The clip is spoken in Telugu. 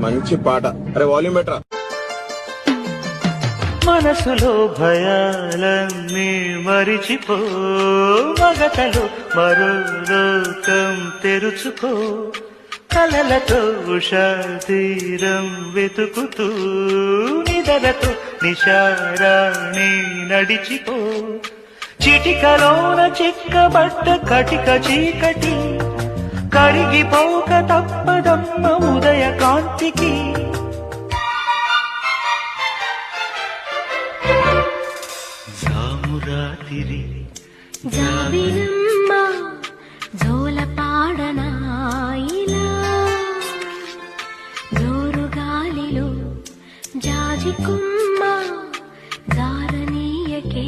మంచి పాట. అరే వాల్యూమ్ బెటరా మనసులో భయాలన్నీ మరిచిపో. మగతలు మరో లోకం తెరుచుకో. కలలతో ఉషాతీరం వెతుకుతూ. నిదలతో నిషారాణి నడిచిపో. చిటికలోన చిక్కబట్ట కటిక చీకటి కడిగిపోక తప్పదమ్మ ఉదయ కాంతికి. జామురాతిరి జాబిలమ్మ జోల పాడనాయిలా. జోరు గాలిలో జాజికుమ్మ దారనీయకే